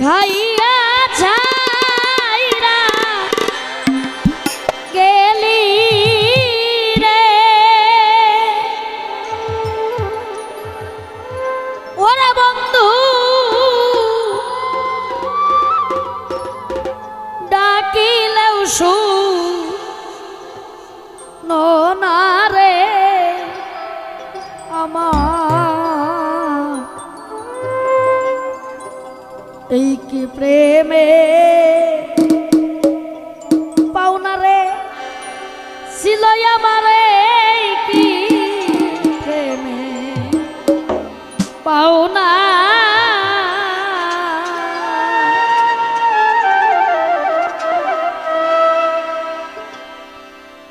খাইয়া ছিল আমার কি পাওনা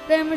প্রেম